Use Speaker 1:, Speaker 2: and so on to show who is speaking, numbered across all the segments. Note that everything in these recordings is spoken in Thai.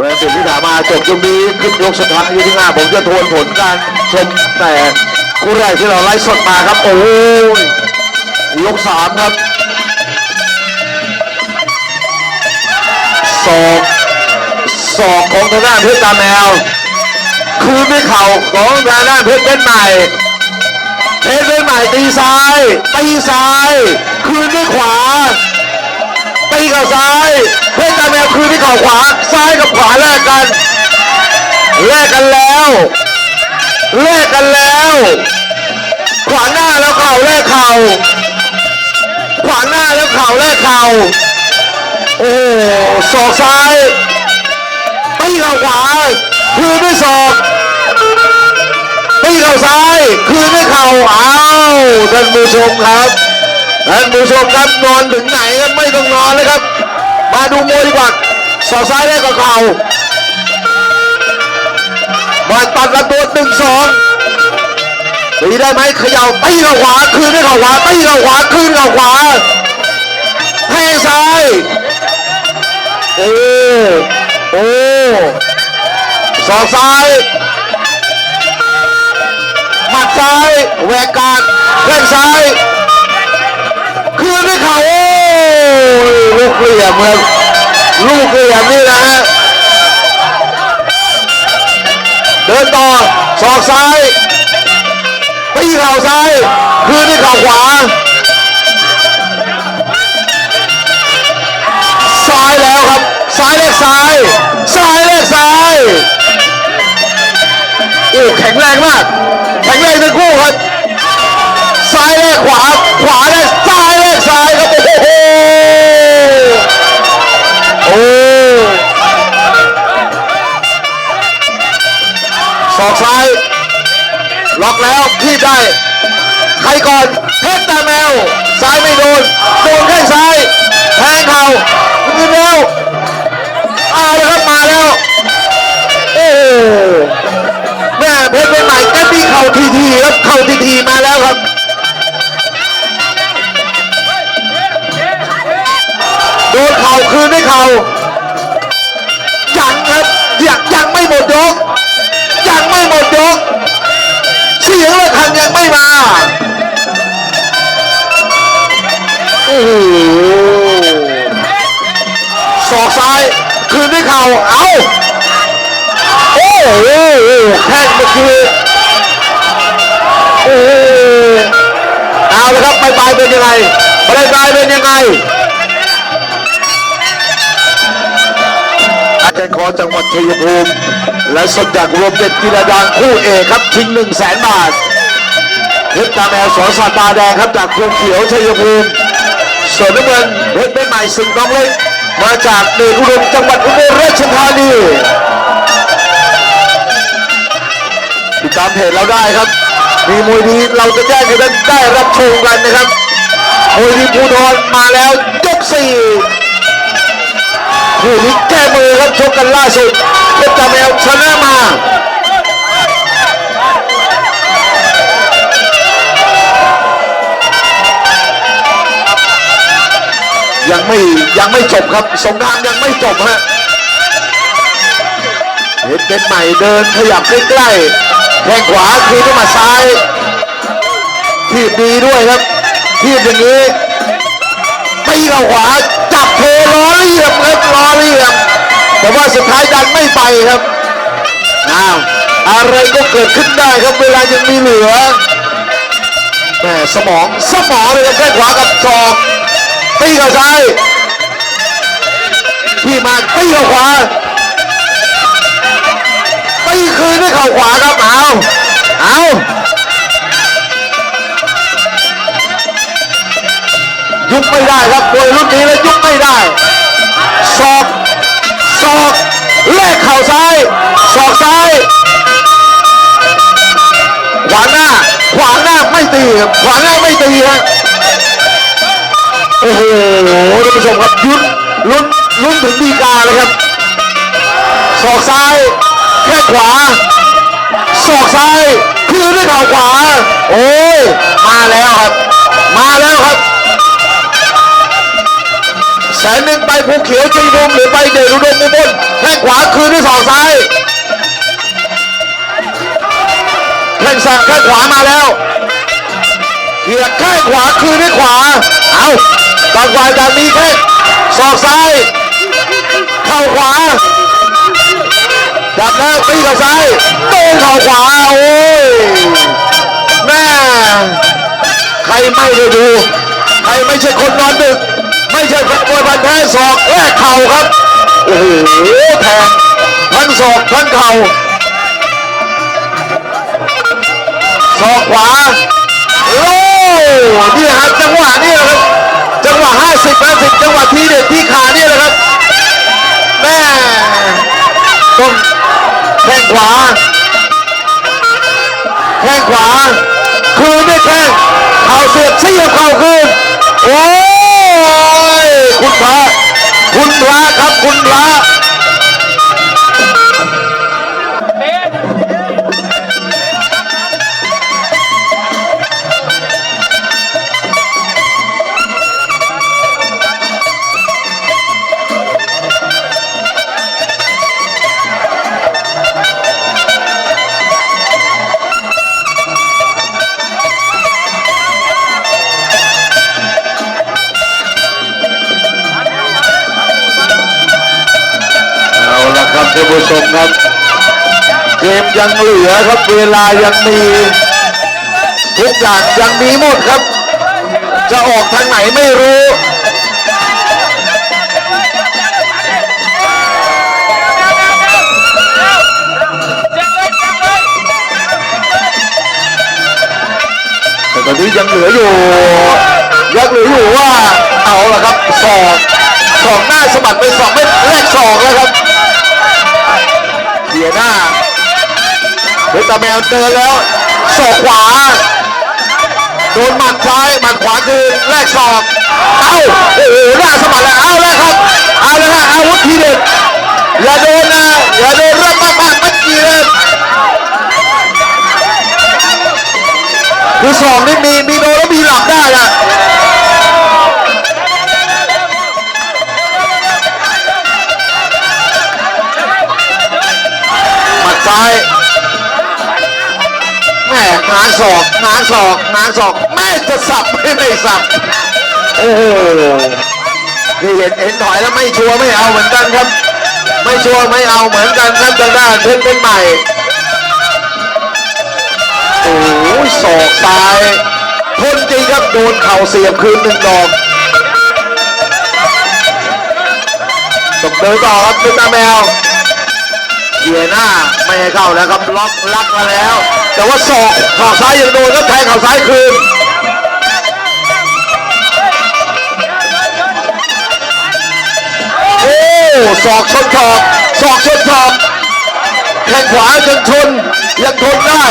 Speaker 1: เรื่องสิ่งที่ถามมาจบตรงนี้ขึ้นยกสุดท้ายอยู่ที่หน้าผมจะทวนผลการชมแต่คู่แรกที่เราไล่สดมาครับ โอ้ยยกสามครับศอกศอกของทางด้านเพชรตาแมว คืนด้วยเข่าของทางด้านเพชรเป็นใหม่เพชรเป็นใหม่ตีซ้ายตีซ้าย คืนด้วยขวา ตีเข่าซ้าย เพชรตาแมวคืนที่เข่าขวา ซ้ายกับขวาแลกกัน แลกกันแล้วแลกกันแล้ว ขวางหน้าแล้วเข่าแลกเข่าขวางหน้าแล้วเข่าแลกเข่าโอ้โหศอกซ้ายตีเข่าขวาคืนด้วยศอกตีเข่าซ้ายคืนด้วยเข่าอ้าวท่านผู้ชมครับ ท่านผู้ชมครับนอนถึงไหนครับไม่ต้องนอนเลยครับ มาดูมวยดีกว่าสอดซ้ายได้กับเข่ามาตัดลำตัวหนึ่งสองตีได้ไหมเขย่าตีกับขวาคืนด้วยเข่าขวาตีกับขวาคืนกับขวาแทงซ้ายโอ้โอ้สอกซ้ายหมัดซ้ายแหวกกาดแข้งซ้าย คืนด้วยเข่าโอ้ยลูกเหลี่ยมครับลูกเหลี่ยมนี่นะฮะเดินต่อศอกซ้ายตีเข่าซ้ายคืนด้วยเข่าขวาซ้ายแล้วครับซ้ายเลขซ้ายซ้ายเลขซ้ายโอ้แข็งแรงมากแข็งแรงทั้งคู่ครับซ้ายเลขขวา อกซ้ายล็อกแล้วขีดได้ ใครก่อนเพชรตาแมว ซ้ายไม่โดน โดนแข้ซ้ายแทงเข่าขึ้นแล้วเอาแล้วครับมาแล้ว โอ้แม่เพชรเป็นใหม่แกตีเข่าทีทีครับเข่าทีทีมาแล้วครับโดนเข่าคืนด้วยเข่ายังครับยังยังไม่หมดยก ยังไม่มา โอ้โหศอกซ้าย คืนด้วยเข่าเอาโอ้โหแข้งเมื่อกี้โอ้เอาละครับไปลายเป็นยังไงไปลายเป็นยังไงอาจารย์ขอจังหวัดชัยภูมิและสดจากรวมเด็ดกีฬาดานคู่เอกครับชิงหนึ่งแสนบาท เพชรตาแมวสอนสาตาแดงครับจากกรุงเขียวชัยภูมิส่วนน้ำเงินเพชรเป็นใหม่สิงห์น้องเล็กมาจากเดชอุดมจังหวัดอุบลราชธานีติดตามเพจเราได้ครับ มีมวยดีเราจะแจ้งให้ท่านได้รับชมกันนะครับมวยดีภูทรมาแล้วยกสี่คู่นี้แก้มือครับชกกันล่าสุดเพชรตาแมวชนะมา ยังไม่ยังไม่จบครับสงครามยังไม่จบฮะเพชรเป็นใหม่เดินขยับใกล้ๆแข้งขวาคืนเข้ามาซ้ายทีบดีด้วยครับทีบอย่างนี้ตีเข้าขวาจับเทล้อเหลี่ยมครับล้อเหลี่ยมแต่ว่าสุดท้ายดันไม่ไปครับอ้าวอะไรก็เกิดขึ้นได้ครับเวลายังมีเหลือแหมสมองสมองเลยครับแข้งขวากับศอก ตีเขาซ้ายที่มาตีเข้าขวาตีคืนด้วยเข่าขวาครับเอาเอายุบไม่ได้ครับมวยรุ่นนี้แล้วยุบไม่ได้ศอกศอกแลกเข่าซ้ายศอกซ้ายขวางหน้าขวางหน้าไม่ตีขวางหน้าไม่ตีฮะ โอ้โหท่านผู้ชมครับยุนลุ้นลุ้นถึงดีกาเลยครับศอกซ้ายแค่ขวาศอกซ้ายคืนด้วยเข่าขวา โอ้ยมาแล้วครับ มาแล้วครับแสนหนึ่งไปภูเขียวชัยภูมิหรือไปเดชอุดมอุบลแข้งขวาคืนด้วยศอกซ้ายแข้งซ้ายแข้งขวามาแล้ว เกียร์แข้งขวาคืนด้วยขวา เอาต่างฝ่ายต่างมีแข้งศอกซ้าย เข้าขวา ดับแล้วตีเข่าซ้ายโต้เข่าขวา โอ้ย แม่ ใครไม่ได้ดู ใครไม่ใช่คนนอนดึก ไม่ใช่แฟนมวยพันแท้ศอกแลกเข่าครับ โอ้โห แทงทั้งศอกทั้งเข่าศอกขวา โอ้นี่ครับจังหวะนี่แหละครับ จังหวะ 50 50 จังหวะที่เด็ดที่ขานี่แหละครับแม่ต้องแข้งขวา แข้งขวา คืนด้วยแข้งเข่าเสียบเสียบเข่าคืนโอ้ ผู้ชมครับ เกมยังเหลือครับเวลายังมีทุกอย่างยังมีหมดครับ จะออกทางไหนไม่รู้แต่ตอนนี้ยังเหลืออยู่ยังเหลืออยู่ว่าเอาละครับสอกสอกหน้าสะบัดไปสอกไม่แรกสอกแล้วครับ เขียหน้าเฮตาแมวเดินแล้วสอกขวา โดนหมัดซ้ายหมัดขวาคืนแรกศอกเอ้าโอ้โหหน้าสะบัดแล้วเอาแล้วครับเอาแล้วฮะอาวุธทีเด็ดอย่าโดนนะอย่าโดนเริ่มมากมากๆเมื่อกี้เลยคือสองนี่มีมีโดนแล้วมีหลับได้อะ ซ้ายแม่ง้างศอกง้างศอกง้างศอกแม่จะสับไม่ไม่สับโอ้โหนี่เห็นเห็นถอยแล้วไม่ชัวร์ไม่เอาเหมือนกันครับ ไม่ชัวร์ไม่เอาเหมือนกันครับทางด้านเพชรเป็นใหม่โอ้ยศอกซ้ายทนจริงครับโดนเข่าเสียบคืนหนึ่งดอกต้องเดินต่อครับเป็นตาแมว เขียหน้าไม่ให้เข้าแล้วครับล็อกลักมาแล้ว แต่ว่าศอกเข่าซ้ายยังโดนแล้วแทงเข่าซ้ายคืนโอ้ศอกชนศอกศอกชนศอกแข้งขวาจนชนยังทนได้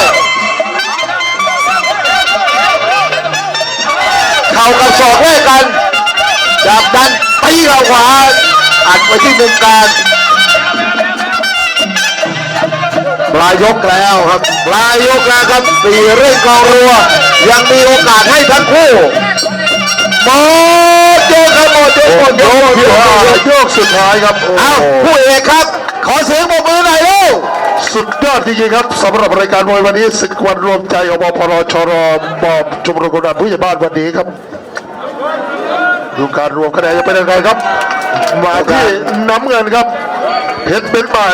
Speaker 1: เข่ากับศอกแลกกันจากดันตีเข่าขวาอัดไปที่มุมกลาง ปลายยกแล้วครับปลายยกแล้วครับปีเร่งกองรัว ยังมีโอกาสให้ทั้งคู่หมดยกครับหมดยกหมดยกหมดยกยกสุดท้ายครับเอ้าผู้เอกครับ ขอเสียงปรบมือหน่อยเร็ว
Speaker 2: สุดยอดจริงๆครับสำหรับรายการมวยวันนี้ศึกวันรวมใจอบพรชรบอบชมรกำนันผู้ใหญ่บ้านวันนี้ครับดูการรวมคะแนนจะเป็นยังไงครับมาที่น้ำเงินครับเพชรเป็นใหม่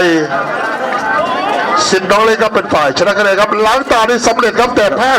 Speaker 2: สินน้องเล็กครับเป็นฝ่ายชนะคะแนนครับล้างตาได้สำเร็จครับแต่แพ้